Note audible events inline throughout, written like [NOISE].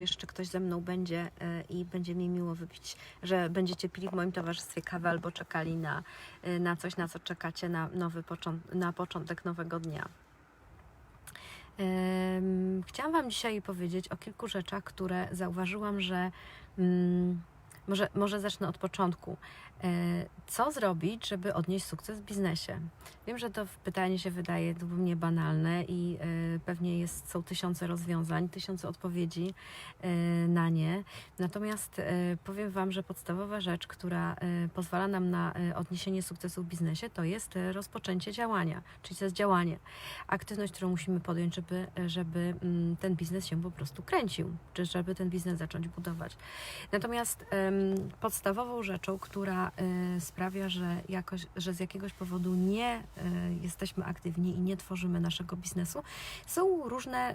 jeszcze ktoś ze mną będzie e, i będzie mi miło wypić, że będziecie pili w moim towarzystwie kawę albo czekali na, e, na coś, na co czekacie na, nowy począt, na początek nowego dnia. Chciałam Wam dzisiaj powiedzieć o kilku rzeczach, które zauważyłam, że mm, może, może zacznę od początku. E, Co zrobić, żeby odnieść sukces w biznesie? Wiem, że to pytanie się wydaje zupełnie banalne i e, pewnie jest, są tysiące rozwiązań, tysiące odpowiedzi e, na nie. Natomiast powiem Wam, że podstawowa rzecz, która pozwala nam na odniesienie sukcesu w biznesie, to jest rozpoczęcie działania, czyli to jest działanie. Aktywność, którą musimy podjąć, żeby, żeby mm, ten biznes się po prostu kręcił, czy żeby ten biznes zacząć budować. Natomiast podstawową rzeczą, która e, sprawia, że, jakoś, że z jakiegoś powodu nie e, jesteśmy aktywni i nie tworzymy naszego biznesu, są różne,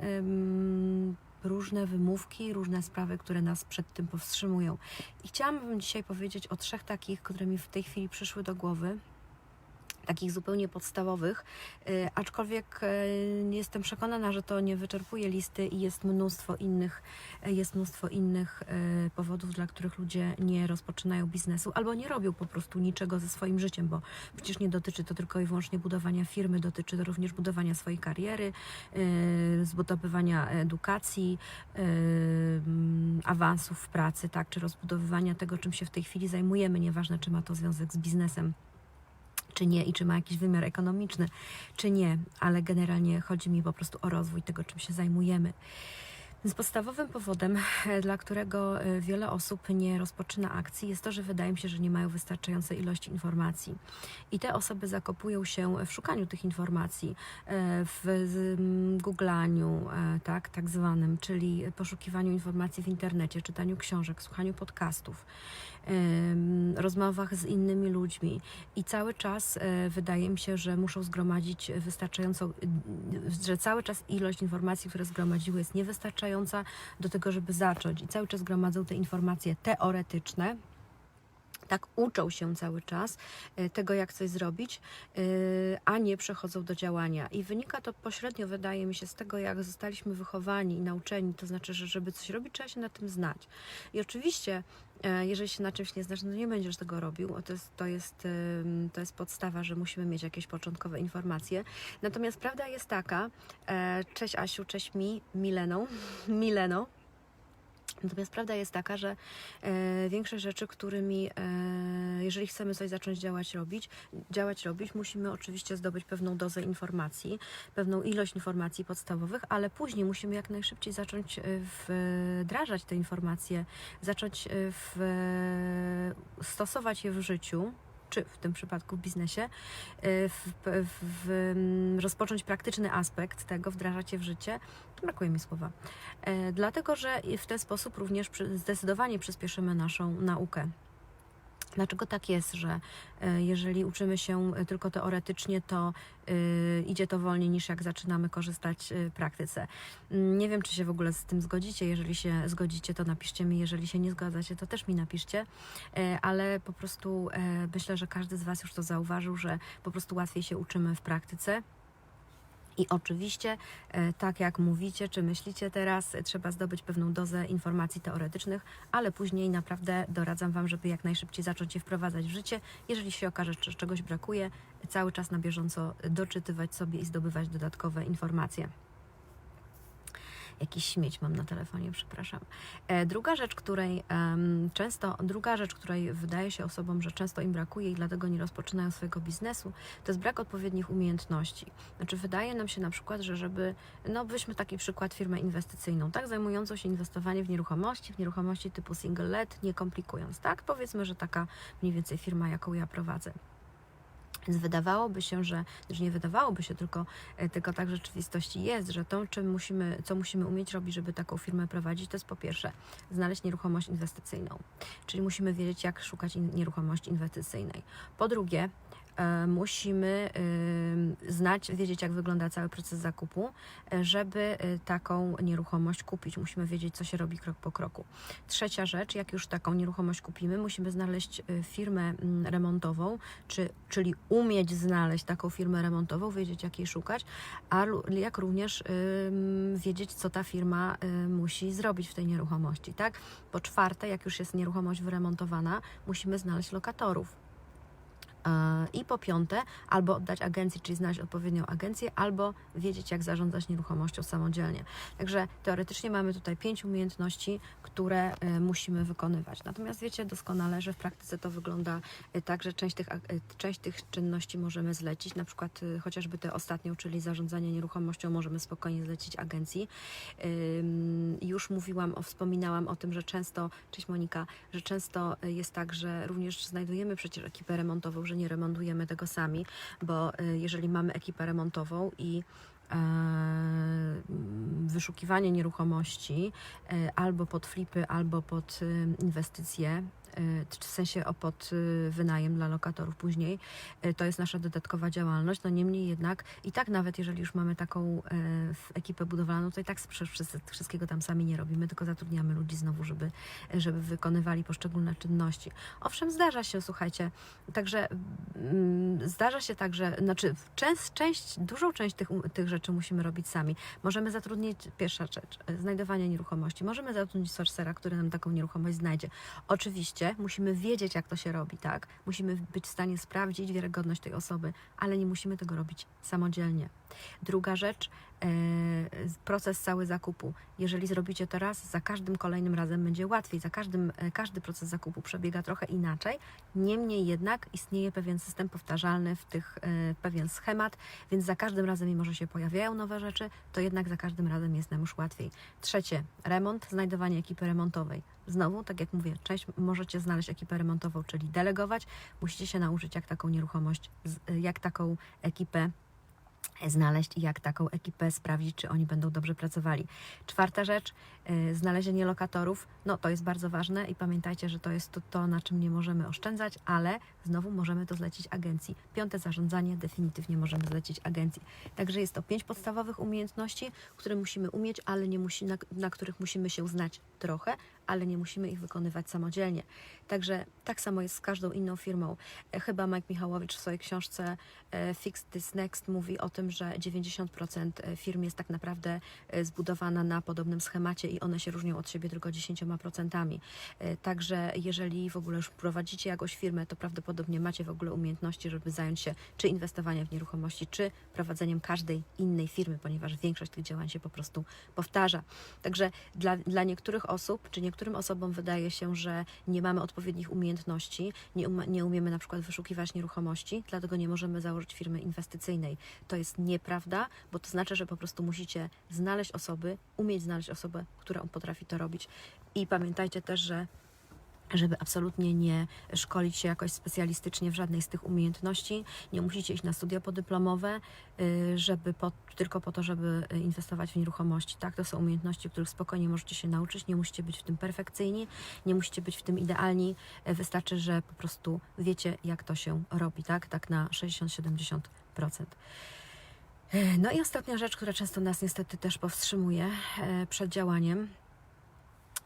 różne wymówki, różne sprawy, które nas przed tym powstrzymują. I chciałabym dzisiaj powiedzieć o trzech takich, które mi w tej chwili przyszły do głowy takich zupełnie podstawowych, y, aczkolwiek y, jestem przekonana, że to nie wyczerpuje listy i jest mnóstwo innych, y, jest mnóstwo innych powodów, dla których ludzie nie rozpoczynają biznesu albo nie robią po prostu niczego ze swoim życiem, bo przecież nie dotyczy to tylko i wyłącznie budowania firmy, dotyczy to również budowania swojej kariery, zbudowywania edukacji, awansów w pracy, tak, czy rozbudowywania tego, czym się w tej chwili zajmujemy, nieważne czy ma to związek z biznesem czy nie i czy ma jakiś wymiar ekonomiczny, czy nie, ale generalnie chodzi mi po prostu o rozwój tego, czym się zajmujemy. Więc podstawowym powodem, e, dla którego e, wiele osób nie rozpoczyna akcji, jest to, że wydaje mi się, że nie mają wystarczającej ilości informacji. I te osoby zakopują się w szukaniu tych informacji, e, w googlaniu, tak, tak zwanym, czyli poszukiwaniu informacji w internecie, czytaniu książek, słuchaniu podcastów, rozmowach z innymi ludźmi. I cały czas e, wydaje mi się, że muszą zgromadzić wystarczającą, że cały czas ilość informacji, które zgromadziły jest niewystarczająca do tego, żeby zacząć. I cały czas gromadzą te informacje teoretyczne, tak uczą się cały czas e, tego, jak coś zrobić, e, a nie przechodzą do działania. I wynika to pośrednio, wydaje mi się, z tego, jak zostaliśmy wychowani i nauczeni. To znaczy, że żeby coś robić, trzeba się na tym znać. I oczywiście, e, jeżeli się na czymś nie znasz, no nie będziesz tego robił. To jest, to, jest, to jest podstawa, że musimy mieć jakieś początkowe informacje. Natomiast prawda jest taka, e, cześć Asiu, cześć mi, Mileną, [LAUGHS] Mileno. Natomiast prawda jest taka, że e, większość rzeczy, którymi, e, jeżeli chcemy coś zacząć działać, robić, działać, robić, musimy oczywiście zdobyć pewną dozę informacji, pewną ilość informacji podstawowych, ale później musimy jak najszybciej zacząć e, wdrażać te informacje, zacząć e, w, stosować je w życiu. Czy w tym przypadku w biznesie, e, w, w, w, mm, rozpocząć praktyczny aspekt tego, wdrażać je w życie. Brakuje mi słowa. E, Dlatego, że w ten sposób również zdecydowanie przyspieszymy naszą naukę. Dlaczego tak jest, że e, jeżeli uczymy się e, tylko teoretycznie, to e, idzie to wolniej niż jak zaczynamy korzystać w praktyce? Mm, Nie wiem, czy się w ogóle z tym zgodzicie. Jeżeli się zgodzicie, to napiszcie mi. Jeżeli się nie zgadzacie, to też mi napiszcie. Ale po prostu myślę, że każdy z Was już to zauważył, że po prostu łatwiej się uczymy w praktyce. I oczywiście, e, tak jak mówicie, czy myślicie teraz, trzeba zdobyć pewną dozę informacji teoretycznych, ale później naprawdę doradzam Wam, żeby jak najszybciej zacząć je wprowadzać w życie. Jeżeli się okaże, że czegoś brakuje, cały czas na bieżąco doczytywać sobie i zdobywać dodatkowe informacje. Jakiś śmieć mam na telefonie, przepraszam. E, Druga rzecz, której często, druga rzecz, której wydaje się osobom, że często im brakuje i dlatego nie rozpoczynają swojego biznesu, to jest brak odpowiednich umiejętności. Znaczy, wydaje nam się na przykład, że żeby, no weźmy taki przykład firmę inwestycyjną, tak, zajmującą się inwestowaniem w nieruchomości, w nieruchomości typu single let, nie komplikując, tak, powiedzmy, że taka mniej więcej firma, jaką ja prowadzę. Więc wydawałoby się, że, że nie wydawałoby się, tylko, e, tylko tak w rzeczywistości jest, że to, czym musimy, co musimy umieć robić, żeby taką firmę prowadzić, to jest po pierwsze znaleźć nieruchomość inwestycyjną, czyli musimy wiedzieć, jak szukać in, nieruchomości inwestycyjnej. Po drugie, musimy y, znać, wiedzieć, jak wygląda cały proces zakupu, e, żeby y, taką nieruchomość kupić. Musimy wiedzieć, co się robi krok po kroku. Trzecia rzecz, jak już taką nieruchomość kupimy, musimy znaleźć y, firmę mm, remontową, czy, czyli umieć znaleźć taką firmę remontową, wiedzieć, jak jej szukać, a jak również wiedzieć, co ta firma musi zrobić w tej nieruchomości, tak? Po czwarte, jak już jest nieruchomość wyremontowana, musimy znaleźć lokatorów. I po piąte, albo oddać agencji, czyli znaleźć odpowiednią agencję, albo wiedzieć, jak zarządzać nieruchomością samodzielnie. Także teoretycznie mamy tutaj pięć umiejętności, które e, musimy wykonywać. Natomiast wiecie doskonale, że w praktyce to wygląda e, tak, że część tych, e, część tych czynności możemy zlecić, na przykład chociażby tę ostatnią, czyli zarządzanie nieruchomością, możemy spokojnie zlecić agencji. Już mówiłam, wspominałam o tym, że często, cześć Monika, że często jest tak, że również znajdujemy przecież ekipę remontową, że nie remontujemy tego sami, bo y, jeżeli mamy ekipę remontową i e, mm, wyszukiwanie nieruchomości e, albo pod flipy, albo pod inwestycje, e, w sensie o pod y, wynajem dla lokatorów później, e, to jest nasza dodatkowa działalność. No niemniej jednak i tak nawet jeżeli już mamy taką ekipę budowlaną, to i tak wszystkiego tam sami nie robimy, tylko zatrudniamy ludzi znowu, żeby, żeby wykonywali poszczególne czynności. Owszem, zdarza się, słuchajcie, także mm, zdarza się tak, że znaczy część, część dużą część tych, tych rzeczy musimy robić sami. Możemy zatrudnić, pierwsza rzecz, znajdowanie nieruchomości. Możemy zatrudnić sourcera, który nam taką nieruchomość znajdzie. Oczywiście musimy wiedzieć, jak to się robi, tak? Musimy być w stanie sprawdzić wiarygodność tej osoby, ale nie musimy tego robić samodzielnie. Druga rzecz, e, proces cały zakupu. Jeżeli zrobicie to raz, za każdym kolejnym razem będzie łatwiej. Za każdym, e, każdy proces zakupu przebiega trochę inaczej. Niemniej jednak istnieje pewien system powtarzalny w tych, e, pewien schemat, więc za każdym razem, mimo że się pojawiają nowe rzeczy, to jednak za każdym razem jest nam już łatwiej. Trzecie, remont, znajdowanie ekipy remontowej. Znowu, tak jak mówię, część możecie znaleźć ekipę remontową, czyli delegować. Musicie się nauczyć, jak taką nieruchomość, jak taką ekipę znaleźć i jak taką ekipę sprawdzić, czy oni będą dobrze pracowali. Czwarta rzecz, y, znalezienie lokatorów. No to jest bardzo ważne i pamiętajcie, że to jest to, to, na czym nie możemy oszczędzać, ale znowu możemy to zlecić agencji. Piąte zarządzanie definitywnie możemy zlecić agencji. Także jest to pięć podstawowych umiejętności, które musimy umieć, ale nie musi, na, na których musimy się znać trochę, ale nie musimy ich wykonywać samodzielnie. Także tak samo jest z każdą inną firmą. E, Chyba Mike Michałowicz w swojej książce e, Fix This Next mówi o tym, że 90% firm jest tak naprawdę e, zbudowana na podobnym schemacie i one się różnią od siebie tylko 10%. E, Także jeżeli w ogóle już prowadzicie jakąś firmę, to prawdopodobnie macie w ogóle umiejętności, żeby zająć się czy inwestowaniem w nieruchomości, czy prowadzeniem każdej innej firmy, ponieważ większość tych działań się po prostu powtarza. Także dla, dla niektórych osób, czy niektórym osobom wydaje się, że nie mamy odpowiednich umiejętności, nie, um, nie umiemy na przykład wyszukiwać nieruchomości, dlatego nie możemy założyć firmy inwestycyjnej. To jest nieprawda, bo to znaczy, że po prostu musicie znaleźć osoby, umieć znaleźć osobę, która potrafi to robić. I pamiętajcie też, że żeby absolutnie nie szkolić się jakoś specjalistycznie w żadnej z tych umiejętności. Nie musicie iść na studia podyplomowe, y, żeby po, tylko po to, żeby inwestować w nieruchomości. Tak, to są umiejętności, których spokojnie możecie się nauczyć. Nie musicie być w tym perfekcyjni, nie musicie być w tym idealni. Y, Wystarczy, że po prostu wiecie, jak to się robi, tak? Tak na 60-70%. Y, No i ostatnia rzecz, która często nas niestety też powstrzymuje y, przed działaniem.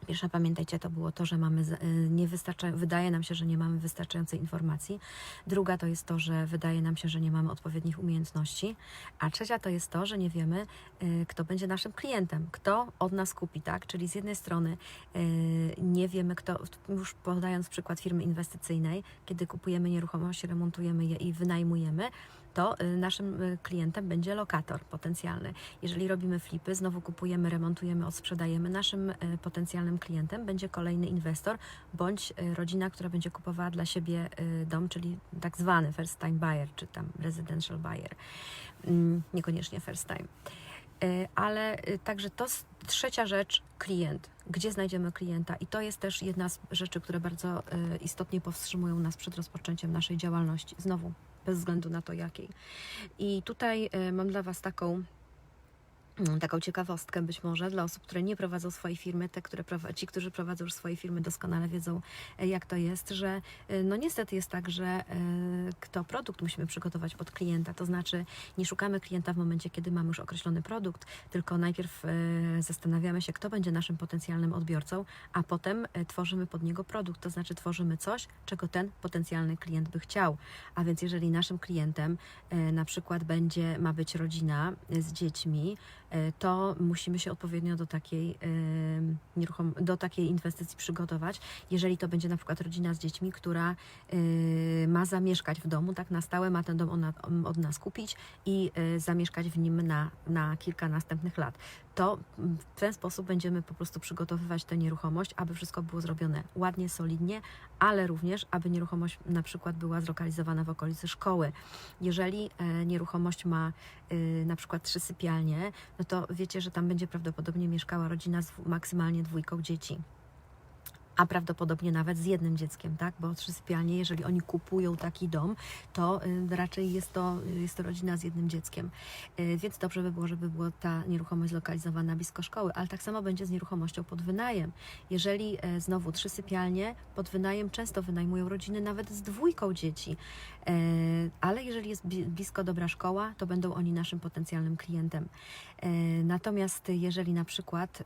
Pierwsza, pamiętajcie, to było to, że mamy y, niewystarcza- wydaje nam się, że nie mamy wystarczającej informacji. Druga to jest to, że wydaje nam się, że nie mamy odpowiednich umiejętności. A trzecia to jest to, że nie wiemy, y, kto będzie naszym klientem, kto od nas kupi, tak? Czyli z jednej strony y, nie wiemy, kto, już podając przykład firmy inwestycyjnej, kiedy kupujemy nieruchomości, remontujemy je i wynajmujemy, to y, naszym y, klientem będzie lokator potencjalny. Jeżeli robimy flipy, znowu kupujemy, remontujemy, odsprzedajemy, naszym y, potencjalnym klientem będzie kolejny inwestor bądź rodzina, która będzie kupowała dla siebie dom, czyli tak zwany first time buyer, czy tam residential buyer. Mm, Niekoniecznie first time. Ale także to trzecia rzecz, klient. Gdzie znajdziemy klienta? I to jest też jedna z rzeczy, które bardzo istotnie powstrzymują nas przed rozpoczęciem naszej działalności. Znowu, bez względu na to jakiej. I tutaj y, mam dla Was taką taką ciekawostkę być może dla osób, które nie prowadzą swojej firmy, te, które ci, którzy prowadzą już swoje firmy doskonale wiedzą, e, jak to jest, że e, no niestety jest tak, że e, kto produkt musimy przygotować pod klienta, to znaczy nie szukamy klienta w momencie, kiedy mamy już określony produkt, tylko najpierw zastanawiamy się, kto będzie naszym potencjalnym odbiorcą, a potem tworzymy pod niego produkt, to znaczy tworzymy coś, czego ten potencjalny klient by chciał. A więc jeżeli naszym klientem na przykład będzie, ma być rodzina z dziećmi, to musimy się odpowiednio do takiej, e, do takiej inwestycji przygotować. Jeżeli to będzie na przykład rodzina z dziećmi, która e, ma zamieszkać w domu, tak na stałe, ma ten dom od nas kupić i e, zamieszkać w nim na, na kilka następnych lat, to w ten sposób będziemy po prostu przygotowywać tę nieruchomość, aby wszystko było zrobione ładnie, solidnie, ale również, aby nieruchomość na przykład była zlokalizowana w okolicy szkoły. Jeżeli e, nieruchomość ma na przykład trzy sypialnie, no to wiecie, że tam będzie prawdopodobnie mieszkała rodzina z maksymalnie dwójką dzieci. A prawdopodobnie nawet z jednym dzieckiem, tak? Bo trzy sypialnie, jeżeli oni kupują taki dom, to y, raczej jest to, jest to rodzina z jednym dzieckiem. Y, Więc dobrze by było, żeby była ta nieruchomość zlokalizowana blisko szkoły, ale tak samo będzie z nieruchomością pod wynajem. Jeżeli e, znowu trzy sypialnie, pod wynajem często wynajmują rodziny nawet z dwójką dzieci, E, ale jeżeli jest bli- blisko dobra szkoła, to będą oni naszym potencjalnym klientem. E, Natomiast jeżeli na przykład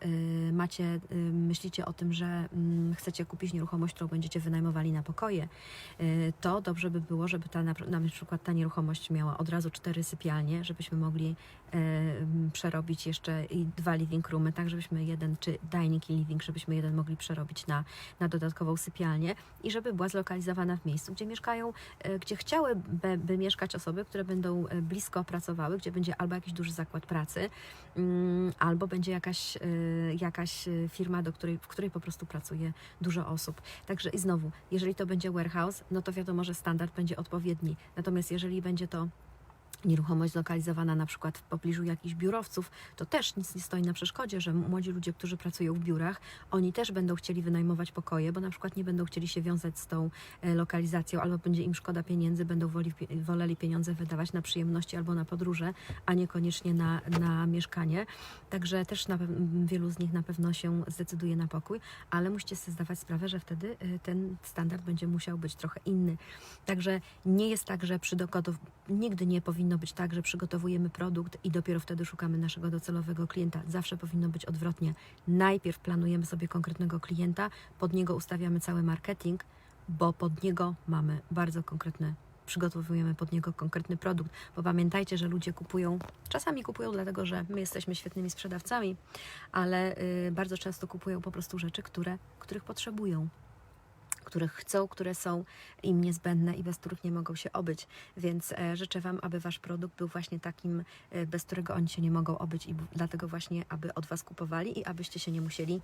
macie, myślicie o tym, że mm, chcecie kupić nieruchomość, którą będziecie wynajmowali na pokoje, e, to dobrze by było, żeby ta na, przykład ta nieruchomość miała od razu cztery sypialnie, żebyśmy mogli e, m, przerobić jeszcze i dwa living roomy, tak żebyśmy jeden, czy dining i living, żebyśmy jeden mogli przerobić na, na dodatkową sypialnię i żeby była zlokalizowana w miejscu, gdzie mieszkają, e, gdzie chciałyby by mieszkać osoby, które będą blisko pracowały, gdzie będzie albo jakiś duży zakład pracy, mm, albo będzie jakaś, jakaś firma, do której, w której po prostu pracuje dużo osób. Także i znowu, jeżeli to będzie warehouse, no to wiadomo, że standard będzie odpowiedni. Natomiast jeżeli będzie to nieruchomość zlokalizowana na przykład w pobliżu jakichś biurowców, to też nic nie stoi na przeszkodzie, że młodzi ludzie, którzy pracują w biurach, oni też będą chcieli wynajmować pokoje, bo na przykład nie będą chcieli się wiązać z tą e, lokalizacją, albo będzie im szkoda pieniędzy, będą woli, woleli pieniądze wydawać na przyjemności albo na podróże, a niekoniecznie na, na mieszkanie. Także też na, wielu z nich na pewno się zdecyduje na pokój, ale musicie sobie zdawać sprawę, że wtedy e, ten standard będzie musiał być trochę inny. Także nie jest tak, że przy nigdy nie powinno być tak, że przygotowujemy produkt i dopiero wtedy szukamy naszego docelowego klienta. Zawsze powinno być odwrotnie. Najpierw planujemy sobie konkretnego klienta, pod niego ustawiamy cały marketing, bo pod niego mamy bardzo konkretny przygotowujemy pod niego konkretny produkt, bo pamiętajcie, że ludzie kupują, czasami kupują dlatego, że my jesteśmy świetnymi sprzedawcami, ale y, bardzo często kupują po prostu rzeczy, które, których potrzebują których chcą, które są im niezbędne i bez których nie mogą się obyć. Więc e, życzę Wam, aby Wasz produkt był właśnie takim, e, bez którego oni się nie mogą obyć i dlatego właśnie, aby od Was kupowali i abyście się nie musieli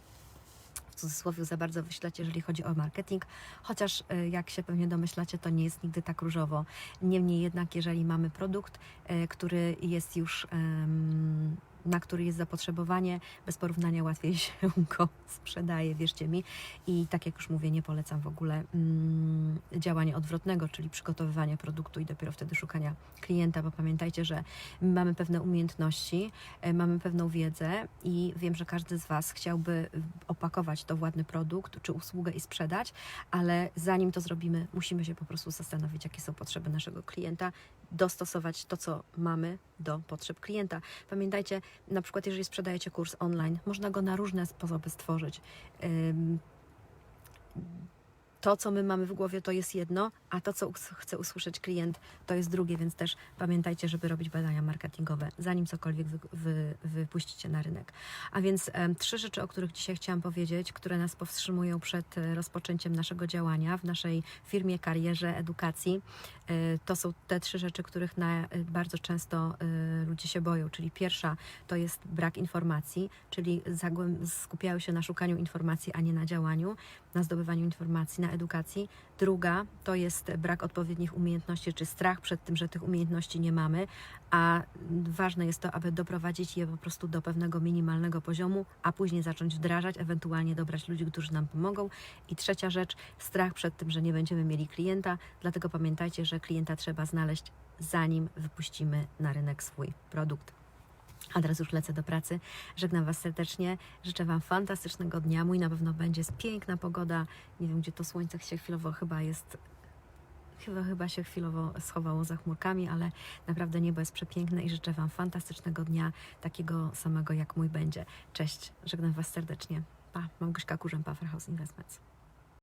w cudzysłowie za bardzo wyślać, jeżeli chodzi o marketing, chociaż e, jak się pewnie domyślacie, to nie jest nigdy tak różowo. Niemniej jednak, jeżeli mamy produkt, który jest już, em, na który jest zapotrzebowanie, bez porównania łatwiej [LAUGHS] się go sprzedaje, wierzcie mi. I tak jak już mówię, nie polecam w ogóle mm, działania odwrotnego, czyli przygotowywania produktu i dopiero wtedy szukania klienta, bo pamiętajcie, że my mamy pewne umiejętności, e, mamy pewną wiedzę i wiem, że każdy z Was chciałby opakować to w ładny produkt czy usługę i sprzedać, ale zanim to zrobimy, musimy się po prostu zastanowić, jakie są potrzeby naszego klienta, dostosować to, co mamy do potrzeb klienta. Pamiętajcie, na przykład jeżeli sprzedajecie kurs online, można go na różne sposoby stworzyć. To, co my mamy w głowie, to jest jedno, a to, co chce usłyszeć klient, to jest drugie, więc też pamiętajcie, żeby robić badania marketingowe, zanim cokolwiek wy, wy, wypuścicie na rynek. A więc em, trzy rzeczy, o których dzisiaj chciałam powiedzieć, które nas powstrzymują przed e, rozpoczęciem naszego działania w naszej firmie, karierze, edukacji. E, To są te trzy rzeczy, których na, e, bardzo często e, ludzie się boją. Czyli pierwsza to jest brak informacji, czyli skupiają się na szukaniu informacji, a nie na działaniu, na zdobywaniu informacji, na edukacji. Druga to jest brak odpowiednich umiejętności, czy strach przed tym, że tych umiejętności nie mamy, a ważne jest to, aby doprowadzić je po prostu do pewnego minimalnego poziomu, a później zacząć wdrażać, ewentualnie dobrać ludzi, którzy nam pomogą. I trzecia rzecz, strach przed tym, że nie będziemy mieli klienta, dlatego pamiętajcie, że klienta trzeba znaleźć, zanim wypuścimy na rynek swój produkt. A teraz już lecę do pracy. Żegnam Was serdecznie. Życzę Wam fantastycznego dnia. Mój na pewno będzie piękna pogoda. Nie wiem, gdzie to słońce się chwilowo chyba jest. Chyba, chyba się chwilowo schowało za chmurkami, ale naprawdę niebo jest przepiękne i życzę Wam fantastycznego dnia, takiego samego jak mój będzie. Cześć, żegnam Was serdecznie. Pa, Małgorzata Kurzępa, Fairhouse Investments.